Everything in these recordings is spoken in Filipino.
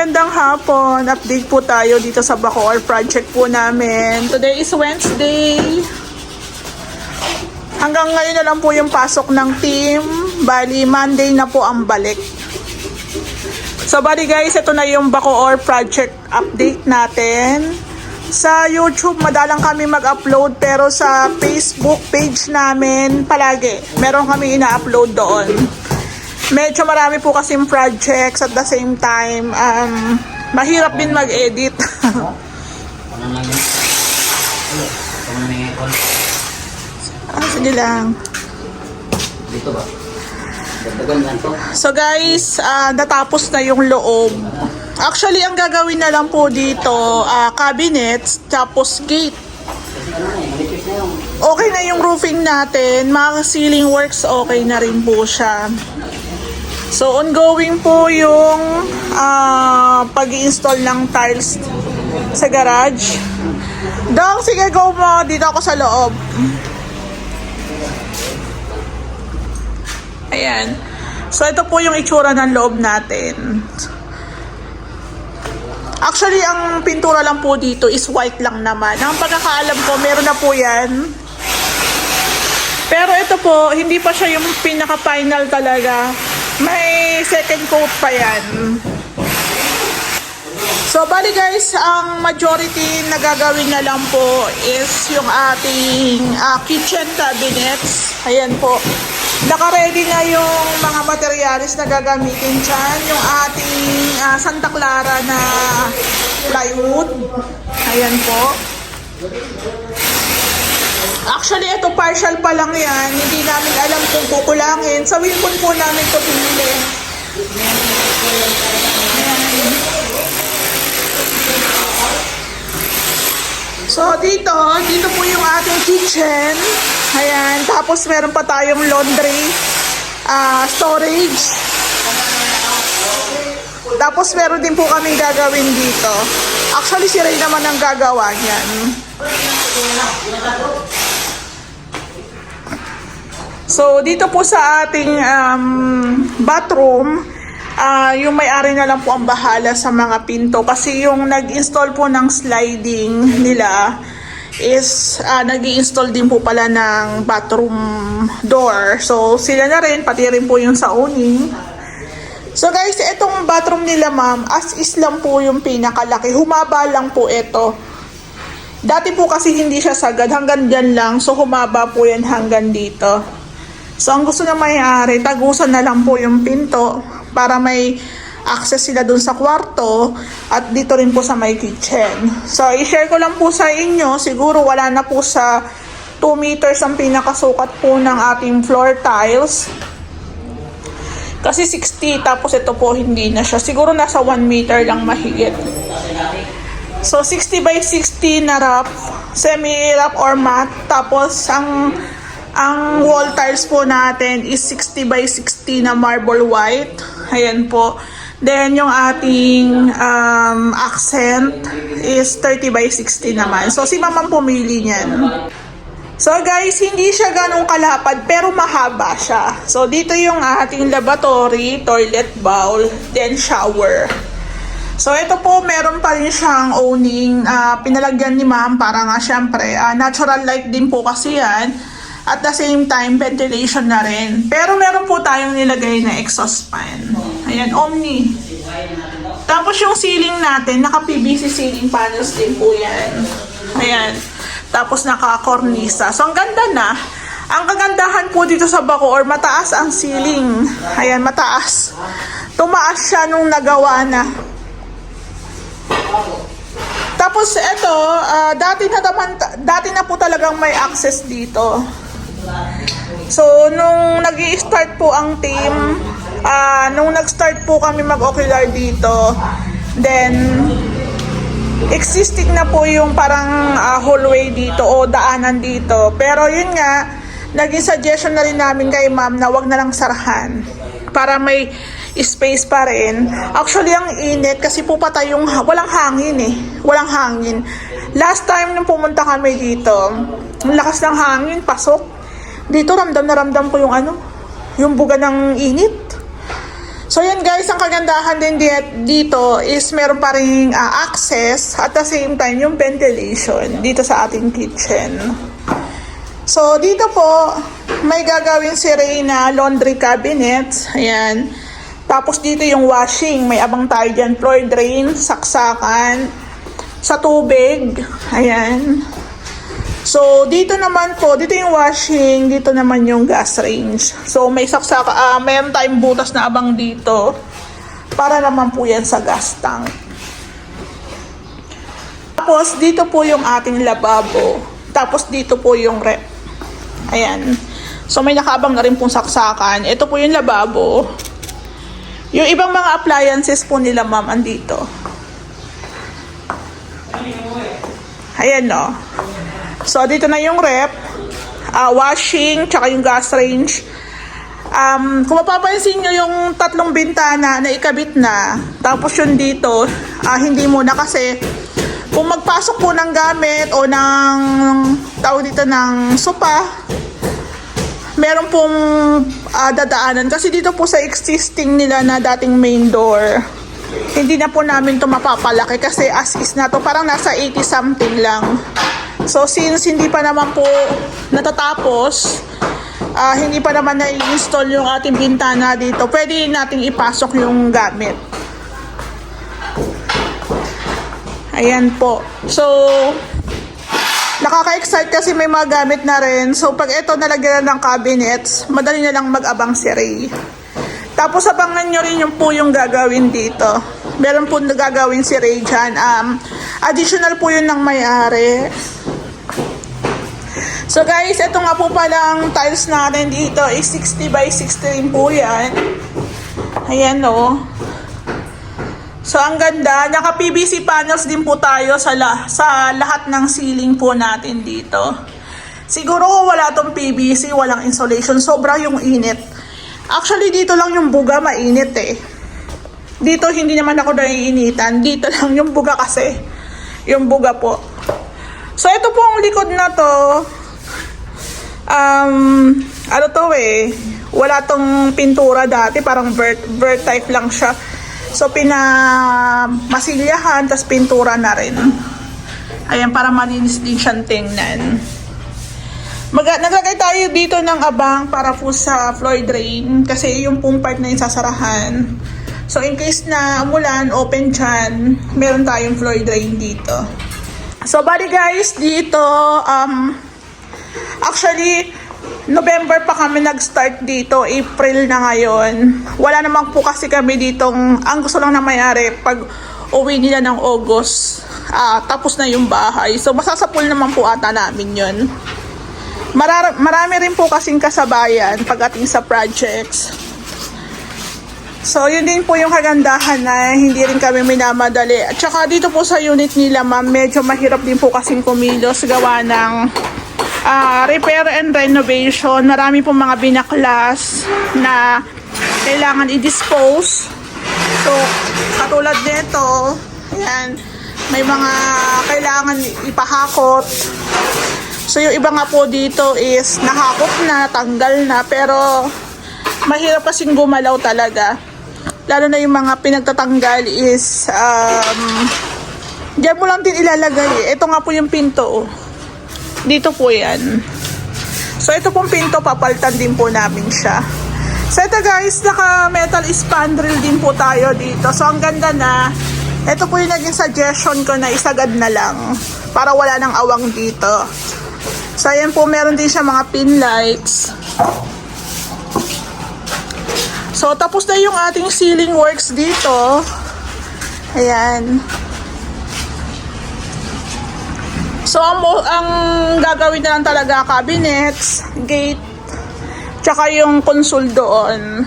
Magandang hapon. Update po tayo dito sa Bacoor project po namin. Today is Wednesday. Hanggang ngayon na lang po yung pasok ng team. Bali, Monday na po ang balik. So, bali guys, ito na yung Bacoor project update natin. Sa YouTube, madalang kami mag-upload pero sa Facebook page namin, palagi, meron kami ina-upload doon. Medyo marami po kasing projects at the same time, um, mahirap din mag-edit. Ah, sige lang. Dito ba? So guys, ah, natapos na yung loob. Actually, ang gagawin na lang po dito, ah, cabinets, tapos gate. Okay na yung roofing natin, mga ceiling works okay na rin po siya. So ongoing po yung ah, pag-install ng tiles sa garage. Dong, sige go mo, dito ako sa loob. Ayan. So ito po yung itsura ng loob natin. Actually, ang pintura lang po dito is white lang naman. Ang pagkakaalam ko, meron na po yan. Pero ito po, hindi pa siya yung pinaka-final talaga. May second coat pa yan. So, bali guys, ang majority na gagawin na lang po is yung ating ah, kitchen cabinets. Ayan po. Naka-ready na yung mga materials na gagamitin dyan. Yung ating ah, Santa Clara na plywood. Ayan po. Actually, ito partial pa lang yan. Hindi namin alam kung kukulangin. Sa Wilcon po namin ito pinili. So, dito, dito po yung ating kitchen. Ayan. Tapos, meron pa tayong laundry ah, storage. Tapos, meron din po kaming gagawin dito. Actually, si Ray naman ang gagawa niyan. So, dito po sa ating um, bathroom, ah, yung may-ari na lang po ang bahala sa mga pinto. Kasi yung nag-install po ng sliding nila is ah, nag install din po pala ng bathroom door. So, sila na rin, pati rin po yung sa owning. So guys, itong bathroom nila ma'am, as is lang po yung pinakalaki. Humaba lang po ito. Dati po kasi hindi siya sagad, hanggang dyan lang. So humaba po yan hanggang dito. So ang gusto na may-ari, tagusan na lang po yung pinto para may access sila dun sa kwarto at dito rin po sa may kitchen. So i-share ko lang po sa inyo, siguro wala na po sa 2 meters ang pinakasukat po ng ating floor tiles. Kasi 60, tapos ito po hindi na siya. Siguro nasa 1 meter lang mahigit. So, 60 by 60 na wrap, semi-wrap or matte. Tapos, ang ang wall tiles po natin is 60 by 60 na marble white. Ayan po. Then, yung ating um, accent is 30 by 60 naman. So, si mamang pumili niyan. So guys, hindi siya ganong kalapad pero mahaba siya. So dito yung ating lavatory, toilet bowl, then shower. So ito po, meron pa rin siyang owning, ah, pinalagyan ni ma'am para nga syempre, ah, natural light din po kasi yan. At the same time, ventilation na rin. Pero meron po tayong nilagay na exhaust fan. Ayan, Omni. Tapos yung ceiling natin, naka-PVC ceiling panels din po yan. Ayan. Tapos naka-cornisa. So, ang ganda na. Ang kagandahan po dito sa Bacoor, mataas ang ceiling. Ayan, mataas. Tumaas siya nung nagawa na. Tapos ito, ah, dati na naman, dati na po talagang may access dito. So, nung nag start po ang team, ah, nung nag-start po kami mag-ocular dito, then, existing na po yung parang ah, hallway dito o daanan dito. Pero yun nga, naging suggestion na rin namin kay ma'am na wag na lang sarahan para may space pa rin. Actually, ang init kasi po patay yung walang hangin eh. Walang hangin. Last time nung pumunta kami dito, ang lakas ng hangin, pasok. Dito ramdam na ramdam ko yung ano, yung buga ng init. So yun guys, ang kagandahan din di- dito is meron pa rin ah, access at the same time yung ventilation dito sa ating kitchen. So dito po, may gagawin si Reyna laundry cabinet. Ayan. Tapos dito yung washing. May abang tayo dyan. Floor drain, saksakan, sa tubig. Ayan. So, dito naman po, dito yung washing, dito naman yung gas range. So, may saksaka, ah, mayroon tayong butas na abang dito para naman po yan sa gas tank. Tapos, dito po yung ating lababo. Tapos, dito po yung rep. Ayan. So, may nakaabang na rin pong saksakan. Ito po yung lababo. Yung ibang mga appliances po nila, ma'am, andito. Ayan, no. So, dito na yung rep, ah, washing, tsaka yung gas range. Um, kung mapapansin nyo yung tatlong bintana na ikabit na, tapos yun dito, ah, hindi muna kasi kung magpasok po ng gamit o ng tawag dito ng sopa, meron pong ah, dadaanan. Kasi dito po sa existing nila na dating main door, hindi na po namin to mapapalaki kasi as is na to, parang nasa 80 something lang. So since hindi pa naman po natatapos, ah, hindi pa naman na-install yung ating bintana dito, pwede nating ipasok yung gamit. Ayan po. So, nakaka-excite kasi may mga gamit na rin. So, pag ito nalagyan na ng cabinets, madali na lang mag-abang si Ray. Tapos, abangan nyo rin yung po yung gagawin dito. Meron po na gagawin si Ray dyan. Um, additional po yun ng may-ari. So guys, ito nga po palang tiles natin dito is 60 by 60 rin po yan. Ayan o. So ang ganda, naka PVC panels din po tayo sa, la- sa lahat ng ceiling po natin dito. Siguro kung wala tong PVC, walang insulation, sobra yung init. Actually dito lang yung buga mainit eh. Dito hindi naman ako naiinitan, dito lang yung buga kasi. Yung buga po. So ito po ang likod na to, um, ano to eh, wala tong pintura dati, parang vert, vert type lang siya. So, pinamasilyahan, tas pintura na rin. Ayan, para malinis din siyang tingnan. Mag naglagay tayo dito ng abang para po sa floor drain kasi yung pong part na yung sasarahan. So, in case na umulan, open dyan, meron tayong floor drain dito. So, bali guys, dito, um, Actually, November pa kami nag-start dito, April na ngayon. Wala naman po kasi kami ditong, ang gusto lang na mayari, pag uwi nila ng August, ah, tapos na yung bahay. So, masasapul naman po ata namin yun. Marar- marami rin po kasing kasabayan pagdating sa projects. So, yun din po yung kagandahan na hindi rin kami minamadali. At saka dito po sa unit nila, ma'am, medyo mahirap din po kasing kumilos gawa ng ah, repair and renovation. Marami pong mga binaklas na kailangan i-dispose. So, katulad nito, ayan, may mga kailangan ipahakot. So, yung iba nga po dito is nahakot na, tanggal na, pero mahirap kasing gumalaw talaga. Lalo na yung mga pinagtatanggal is, um, diyan mo lang din ilalagay. Ito nga po yung pinto, oh. Dito po yan. So, ito pong pinto, papaltan din po namin siya. So, ito guys, naka metal spandrel din po tayo dito. So, ang ganda na, ito po yung naging suggestion ko na isagad na lang para wala nang awang dito. So, ayan po, meron din siya mga pin lights. So, tapos na yung ating ceiling works dito. Ayan. So, ang, ang gagawin na lang talaga, cabinets, gate, tsaka yung console doon.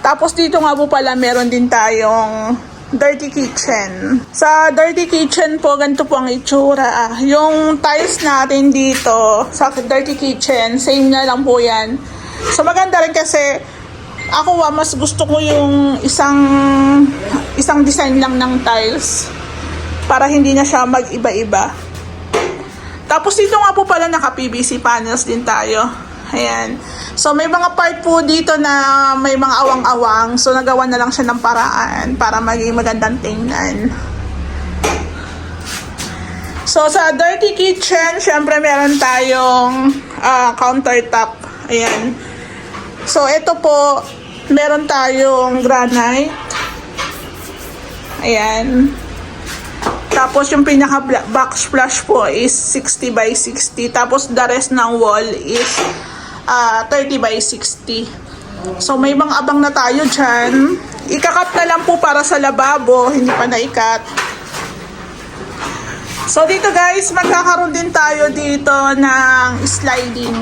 Tapos dito nga po pala, meron din tayong dirty kitchen. Sa dirty kitchen po, ganito po ang itsura. Yung tiles natin dito sa dirty kitchen, same na lang po yan. So maganda rin kasi ako ah, mas gusto ko yung isang isang design lang ng tiles para hindi na siya mag-iba-iba. Tapos dito nga po pala naka PVC panels din tayo. Ayan. So, may mga part po dito na may mga awang-awang. So, nagawa na lang siya ng paraan para maging magandang tingnan. So, sa dirty kitchen, syempre meron tayong ah, countertop. Ayan. So, ito po, meron tayong granite. Ayan. Tapos, yung pinaka backsplash po is 60 by 60. Tapos, the rest ng wall is ah, 30 by 60. So, may mga abang na tayo dyan. Ikakat na lang po para sa lababo. Hindi pa naikat. So dito guys, magkakaroon din tayo dito ng sliding.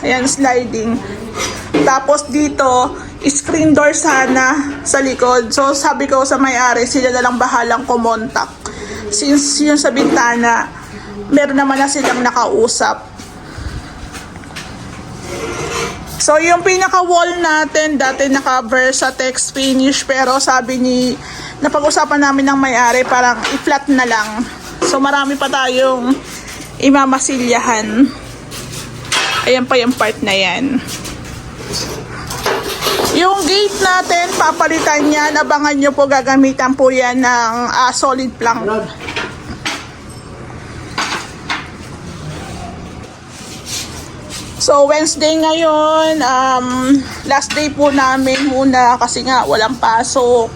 Ayan, sliding. Tapos dito, screen door sana sa likod. So sabi ko sa may-ari, sila na lang bahalang kumontak. Since yun sa bintana, meron naman na silang nakausap. So, yung pinaka-wall natin, dati naka Versatex finish, pero sabi ni, napag-usapan namin ng may-ari, parang i-flat na lang. So, marami pa tayong imamasilyahan. Ayan pa yung part na yan. Yung gate natin, papalitan yan. Abangan nyo po, gagamitan po yan ng ah, solid plank. So, Wednesday ngayon, um, last day po namin muna kasi nga walang pasok.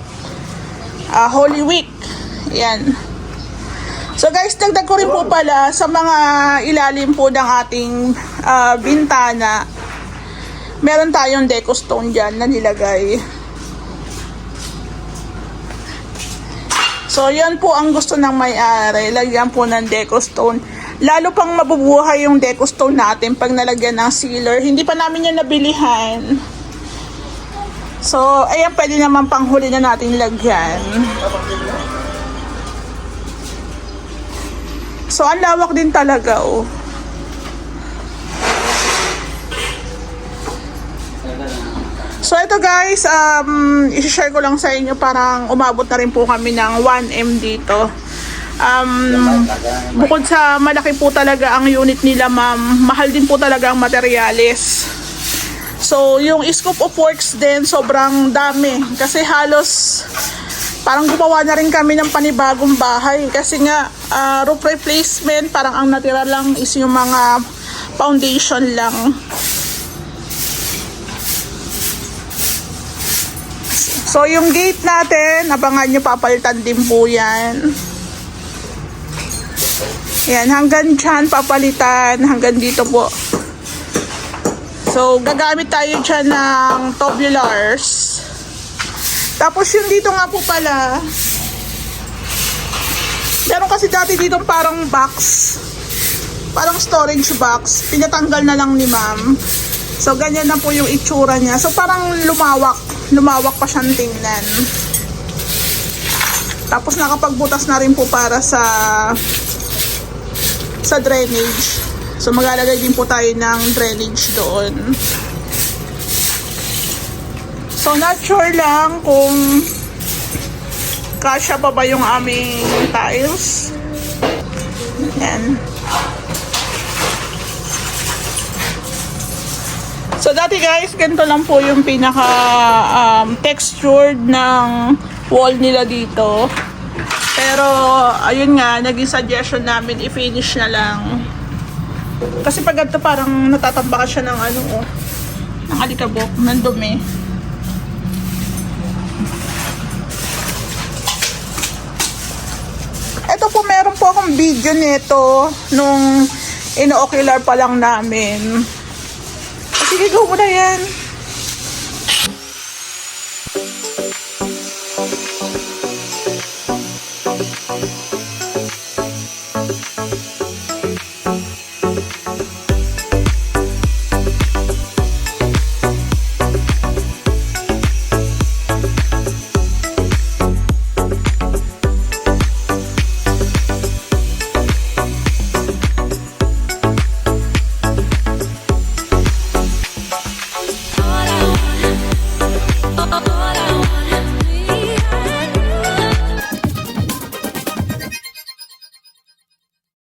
Ah, Holy Week. Yan. So guys, dagdag ko rin po pala sa mga ilalim po ng ating ah, bintana. Meron tayong deco stone dyan na nilagay. So, yan po ang gusto ng may-ari. Lagyan po ng deco stone. Lalo pang mabubuhay yung deco stone natin pag nalagyan ng sealer. Hindi pa namin yan nabilihan. So, ayan, pwede naman panghuli na natin lagyan. So, ang lawak din talaga, oh. So, ito guys, um, isi-share ko lang sa inyo, parang umabot na rin po kami ng 1M dito. Um, bukod sa malaki po talaga ang unit nila, ma'am, mahal din po talaga ang materyales. So, yung scope of works din, sobrang dami. Kasi halos, parang gumawa na rin kami ng panibagong bahay. Kasi nga, ah, roof replacement, parang ang natira lang is yung mga foundation lang. So, yung gate natin, abangan nyo, papalitan din po yan. Yan, hanggang dyan, papalitan, hanggang dito po. So, gagamit tayo dyan ng tubulars. Tapos yung dito nga po pala, meron kasi dati dito parang box, parang storage box, pinatanggal na lang ni ma'am. So, ganyan na po yung itsura niya. So, parang lumawak, lumawak pa siyang tingnan. Tapos nakapagbutas na rin po para sa sa drainage. So maglalagay din po tayo ng drainage doon. So not sure lang kung kasya pa ba yung aming tiles. Yan. So dati guys, ganito lang po yung pinaka um, textured ng wall nila dito. Pero ayun nga, naging suggestion namin i-finish na lang. Kasi pag ganito parang natatambakan siya ng ano oh, ng alikabok, ng dumi. Ito po, meron po akong video nito nung ino-ocular pa lang namin. Sige, go mo na yan.